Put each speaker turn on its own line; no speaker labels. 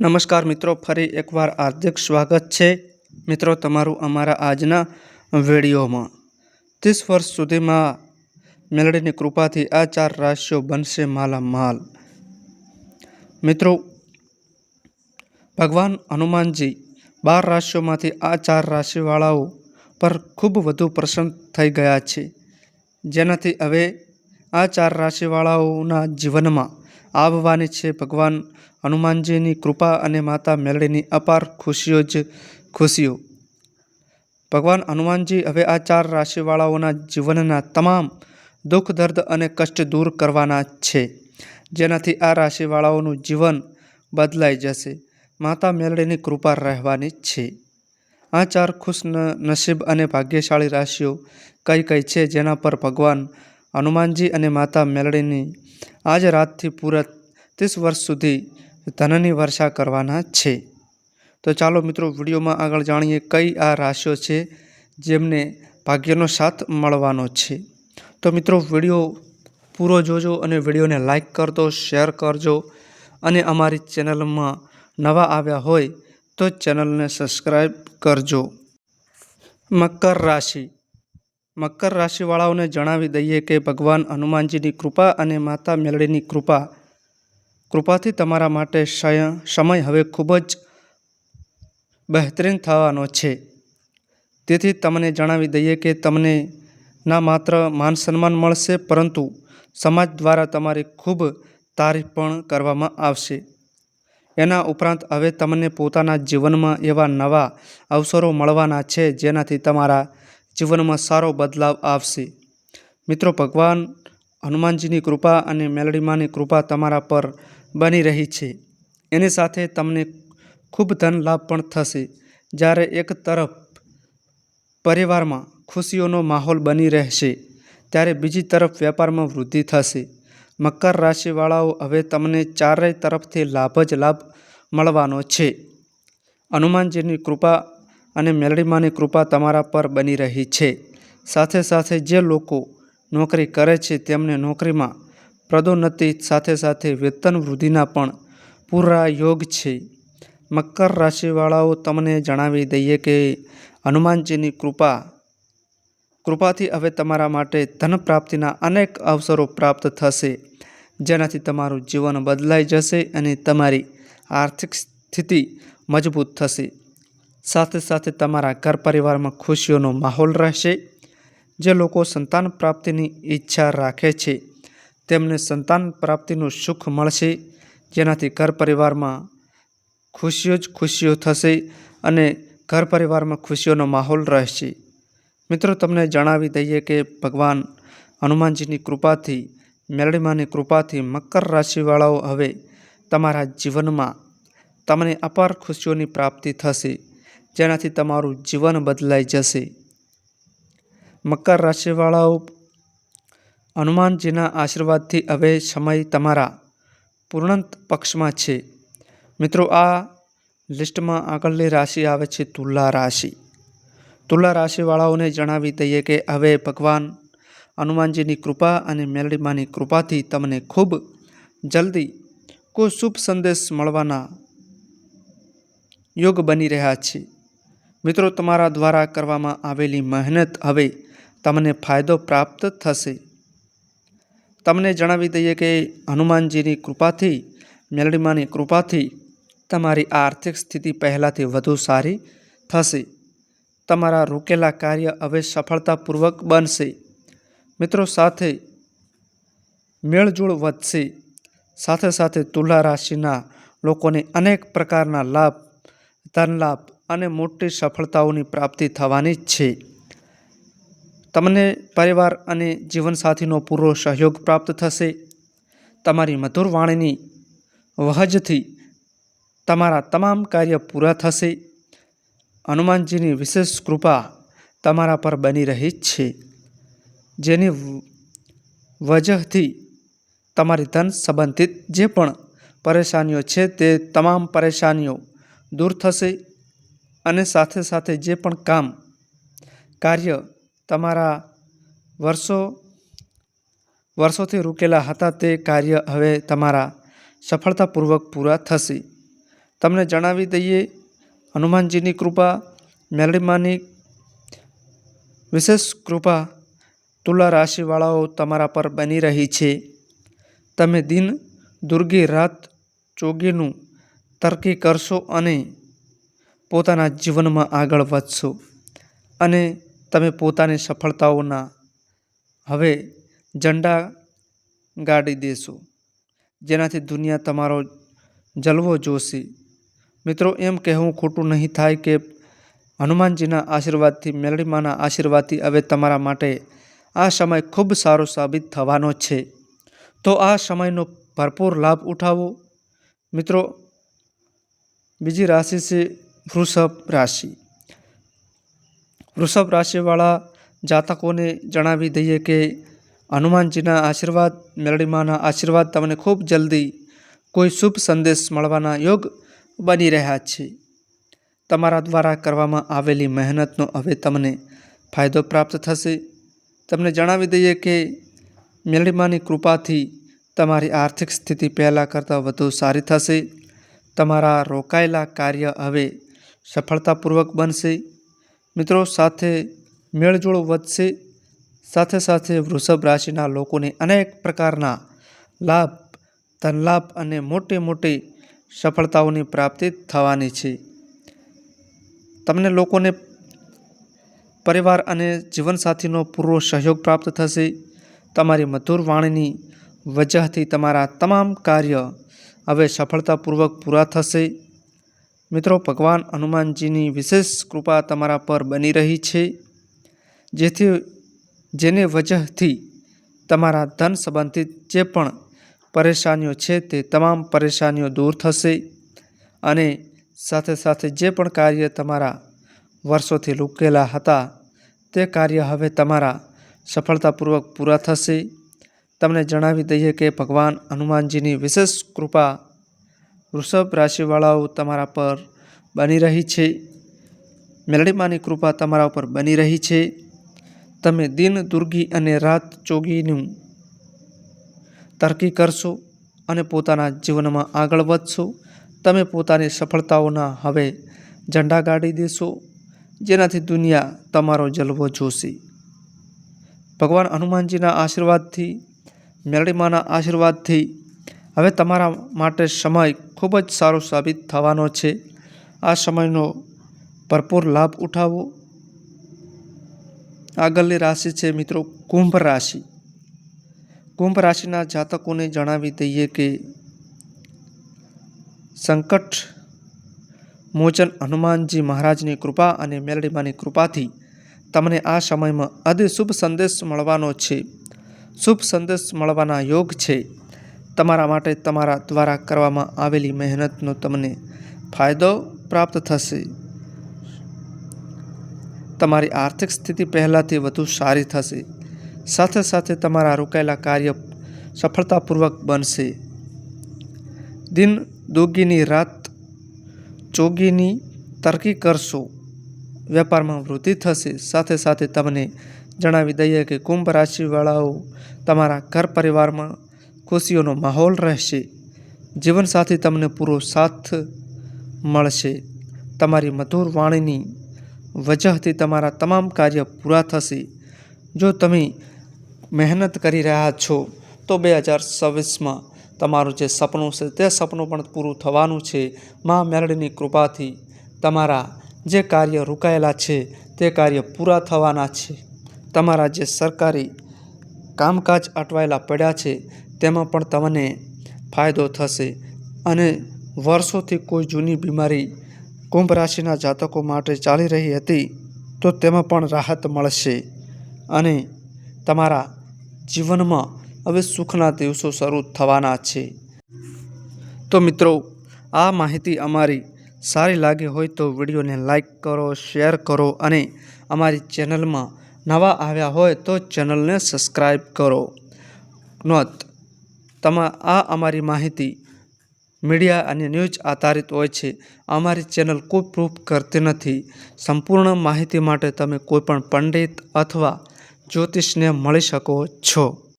નમસ્કાર મિત્રો, ફરી એકવાર હાર્દિક સ્વાગત છે. મિત્રો, તમારું અમારા આજના વિડીયોમાં. ત્રીસ વર્ષ સુધીમાં મેલડીની કૃપાથી આ ચાર રાશિઓ બનશે માલામાલ. મિત્રો, ભગવાન હનુમાનજી બાર રાશિઓમાંથી આ ચાર રાશિવાળાઓ પર ખૂબ વધુ પ્રસન્ન થઈ ગયા છે. જેનાથી હવે આ ચાર રાશિવાળાઓના જીવનમાં આવવાની છે. ભગવાન હનુમાનજીની કૃપા અને માતા મેલડીની અપાર ખુશીઓ જ ખુશીઓ. ભગવાન હનુમાનજી હવે આ ચાર રાશિવાળાઓના જીવનના તમામ દુઃખ, દર્દ અને કષ્ટ દૂર કરવાના છે. જેનાથી આ રાશિવાળાઓનું જીવન બદલાઈ જશે. માતા મેલડીની કૃપા રહેવાની છે. આ ચાર ખુશ નસીબ અને ભાગ્યશાળી રાશિઓ કઈ કઈ છે જેના પર ભગવાન હનુમાનજી અને માતા મેલડીની આજ રાતથી પૂરા ત્રીસ વર્ષ સુધી ધનની વર્ષા કરવાના છે. તો ચાલો મિત્રો વિડીયોમાં આગળ જાણીએ કઈ આ રાશિઓ છે જેમને ભાગ્યનો સાથ મળવાનો છે. તો મિત્રો વીડિયો પૂરો જોજો અને વિડીયોને લાઈક કરજો, શેર કરજો અને અમારી ચેનલમાં નવા આવ્યા હોય તો ચેનલને સબસ્ક્રાઈબ કરજો. મકર રાશિ. મકર રાશિવાળાઓને જણાવી દઈએ કે ભગવાન હનુમાનજીની કૃપા અને માતા મેલડીની કૃપા. કૃપાથી તમારા માટે સમય હવે ખૂબ જ બહેતરીન થવાનો છે. તેથી તમને જણાવી દઈએ કે તમને ના માત્ર માન સન્માન મળશે, પરંતુ સમાજ દ્વારા તમારી ખૂબ તારીફ પણ કરવામાં આવશે. એના ઉપરાંત હવે તમને પોતાના જીવનમાં એવા નવા અવસરો મળવાના છે, જેનાથી તમારા જીવનમાં સારો બદલાવ આવશે. મિત્રો, ભગવાન હનુમાનજીની કૃપા અને મેલડીમાની કૃપા તમારા પર બની રહી છે. એની સાથે તમને ખૂબ ધન લાભ પણ થશે. જ્યારે એક તરફ પરિવારમાં ખુશીઓનો માહોલ બની રહેશે, ત્યારે બીજી તરફ વેપારમાં વૃદ્ધિ થશે. મકર રાશિવાળાઓ હવે તમને ચારેય તરફથી લાભ જ લાભ મળવાનો છે. હનુમાનજીની કૃપા અને મેલડીમાની કૃપા તમારા પર બની રહી છે. સાથે સાથે જે લોકો નોકરી કરે છે તેમને નોકરીમાં પદોન્નતિ સાથે સાથે વેતન વૃદ્ધિના પણ પૂરા યોગ છે. મકર રાશિવાળાઓ તમને જણાવી દઈએ કે હનુમાનજીની કૃપા, કૃપાથી હવે તમારા માટે ધન પ્રાપ્તિના અનેક અવસરો પ્રાપ્ત થશે. જેનાથી તમારું જીવન બદલાઈ જશે અને તમારી આર્થિક સ્થિતિ મજબૂત થશે. સાથે સાથે તમારા ઘર પરિવારમાં ખુશીઓનો માહોલ રહેશે. જે લોકો સંતાન પ્રાપ્તિની ઈચ્છા રાખે છે, તેમને સંતાન પ્રાપ્તિનું સુખ મળશે. જેનાથી ઘર પરિવારમાં ખુશીઓ જ ખુશીઓ થશે અને ઘર પરિવારમાં ખુશીઓનો માહોલ રહેશે. મિત્રો, તમને જણાવી દઈએ કે ભગવાન હનુમાનજીની કૃપાથી મેલડીમાની કૃપાથી મકર રાશિવાળાઓ હવે તમારા જીવનમાં તમને અપાર ખુશીઓની પ્રાપ્તિ થશે. જેનાથી તમારું જીવન બદલાઈ જશે. મકર રાશિવાળાઓ, હનુમાનજીના આશીર્વાદથી હવે સમય તમારા પૂર્ણંત પક્ષમાં છે. મિત્રો, આ લિસ્ટમાં આગળની રાશિ આવે છે તુલા રાશિ. તુલા રાશિવાળાઓને જણાવી દઈએ કે હવે ભગવાન હનુમાનજીની કૃપા અને મેલડીમાની કૃપાથી તમને ખૂબ જલ્દી કોઈ શુભ સંદેશ મળવાના યોગ બની રહ્યા છે. મિત્રો, તમારા દ્વારા કરવામાં આવેલી મહેનત હવે તમને ફાયદો પ્રાપ્ત થશે. તમને જણાવી દઈએ કે હનુમાનજીની કૃપાથી, મેલડીમાની કૃપાથી તમારી આર્થિક સ્થિતિ પહેલાંથી વધુ સારી થશે. તમારા રોકેલા કાર્ય હવે સફળતાપૂર્વક બનશે. મિત્રો, સાથે મેળજોળ વધશે. સાથે સાથે તુલા રાશિના લોકોને અનેક પ્રકારના લાભ ધન લાભ અને મોટી સફળતાઓની પ્રાપ્તિ થવાની જ છે. તમને પરિવાર અને જીવનસાથીનો પૂરો સહયોગ પ્રાપ્ત થશે. તમારી મધુર વાણીની વહજથી તમારા તમામ કાર્ય પૂરા થશે. હનુમાનજીની વિશેષ કૃપા તમારા પર બની રહી છે. જેની વજહથી તમારી ધન સંબંધિત જે પણ પરેશાનીઓ છે તે તમામ પરેશાનીઓ દૂર થશે. અને સાથે સાથે જે પણ કામ, કાર્ય તમારા વર્ષો, વર્ષોથી રૂકેલા હતા તે કાર્ય હવે તમારા સફળતાપૂર્વક પૂરા થશે. તમને જણાવી દઈએ, હનુમાનજીની કૃપા, મેલડીમાની વિશેષ કૃપા, તુલા રાશિવાળાઓ તમારા પર બની રહી છે. તમે દિન, દુર્ગી રાત, ચોગીનું તરકી કરશો અને પોતાના જીવનમાં આગળ વધશો અને તમે પોતાની સફળતાઓના હવે ઝંડા ગાડી દેશો. જેનાથી દુનિયા તમારો જલવો જોશે. મિત્રો, એમ કહેવું ખોટું નહીં થાય કે હનુમાનજીના આશીર્વાદથી, મેલડીમાના આશીર્વાદથી હવે તમારા માટે આ સમય ખૂબ સારો સાબિત થવાનો છે. તો આ સમયનો ભરપૂર લાભ ઉઠાવો. મિત્રો, બીજી રાશિ છે વૃષભ રાશિ. વૃષભ રાશિવાળા જાતકોને જણાવી દઈએ કે હનુમાનજીના આશીર્વાદ, મેલડીમાના આશીર્વાદ તમને ખૂબ જલ્દી કોઈ શુભ સંદેશ મળવાના યોગ બની રહ્યા છે. તમારા દ્વારા કરવામાં આવેલી મહેનતનો હવે તમને ફાયદો પ્રાપ્ત થશે. તમને જણાવી દઈએ કે મેલડીમાની કૃપાથી તમારી આર્થિક સ્થિતિ પહેલાં કરતાં વધુ સારી થશે. તમારા રોકાયેલા કાર્ય હવે સફળતાપૂર્વક બનશે. મિત્રો, સાથે મેળજોળ વધશે. સાથે સાથે વૃષભ રાશિના લોકોને અનેક પ્રકારના લાભ, ધનલાભ અને મોટી મોટી સફળતાઓની પ્રાપ્તિ થવાની છે. તમને લોકોને પરિવાર અને જીવનસાથીનો પૂરો સહયોગ પ્રાપ્ત થશે. તમારી મધુર વાણીની વજહથી તમારા તમામ કાર્ય હવે સફળતાપૂર્વક પૂરા થશે. મિત્રો, ભગવાન હનુમાનજીની વિશેષ કૃપા તમારા પર બની રહી છે, જેથી જેને વજહથી તમારા ધન સંબંધિત જે પણ પરેશાનીઓ છે તે તમામ પરેશાનીઓ દૂર થશે અને સાથે સાથે જે પણ કાર્ય તમારા વર્ષોથી રૂકેલા હતા, તે કાર્ય હવે તમારા સફળતાપૂર્વક પૂરા થશે. તમને જણાવી દઈએ કે ભગવાન હનુમાનજીની વિશેષ કૃપા વૃષભ રાશિવાળાઓ તમારા પર બની રહી છે. મેલડીમાની કૃપા તમારા ઉપર બની રહી છે. તમે દિન દુર્ગી અને રાત ચોગીનું તરકી કરશો અને પોતાના જીવનમાં આગળ વધશો. તમે પોતાની સફળતાઓના હવે ઝંડા ગાડી દેશો, જેનાથી દુનિયા તમારો જલવો જોશે. ભગવાન હનુમાનજીના આશીર્વાદથી, મેલડીમાના આશીર્વાદથી હવે તમારા માટે સમય ખૂબ જ સારો સાબિત થવાનો છે. આ સમયનો ભરપૂર લાભ ઉઠાવો. આગળની રાશિ છે મિત્રો કુંભ રાશિ. કુંભ રાશિના જાતકોને જણાવી દઈએ કે સંકટ, મોચન હનુમાનજી મહારાજની કૃપા અને મેલડીમાની કૃપાથી તમને આ સમયમાં અતિ શુભ સંદેશ મળવાનો છે. શુભ સંદેશ મળવાના યોગ છે. તમારા માટે તમારા દ્વારા કરવામાં આવેલી મહેનતનો તમને ફાયદો પ્રાપ્ત થશે. તમારી આર્થિક સ્થિતિ પહેલાંથી વધુ સારી થશે. સાથે સાથે તમારા રોકાયેલા કાર્ય સફળતાપૂર્વક બનશે. દિન દોગીની રાત ચોગીની તરકી કરશો. વેપારમાં વૃદ્ધિ થશે. સાથે સાથે તમને જણાવી દઈએ કે કુંભ રાશિવાળાઓ તમારા ઘર પરિવારમાં ખુશીઓનો માહોલ રહેશે. જીવનસાથી તમને પૂરો સાથ મળશે. તમારી મધુર વાણીની વજહથી તમારા તમામ કાર્ય પૂરા થશે. જો તમે મહેનત કરી રહ્યા છો, તો બે હજાર છવ્વીસમાં તમારું જે સપનું છે, તે સપનું પણ પૂરું થવાનું છે. મા મેરડીની કૃપાથી તમારા જે કાર્ય રોકાયેલા છે, તે કાર્ય પૂરા થવાના છે. તમારા જે સરકારી કામકાજ અટવાયેલા પડ્યા છે તેમાં પણ તમને ફાયદો થશે. અને વર્ષોથી કોઈ જૂની બીમારી કુંભ રાશિના જાતકો માટે ચાલી રહી હતી, તો તેમાં પણ રાહત મળશે. અને તમારા જીવનમાં હવે સુખના દિવસો શરૂ થવાના છે. તો મિત્રો, આ માહિતી અમારી સારી લાગી હોય તો વિડીયોને લાઈક કરો, શેર કરો અને અમારી ચેનલમાં નવા આવ્યા હોય તો ચેનલને સબસ્ક્રાઈબ કરો. નોંધ તમા આ અમારી માહિતી મીડિયા અને ન્યૂઝ આધારિત હોય છે. અમારી ચેનલ કોઈ પ્રૂફ કરતી નથી. સંપૂર્ણ માહિતી માટે તમે કોઈપણ પંડિત અથવા જ્યોતિષને મળી શકો છો.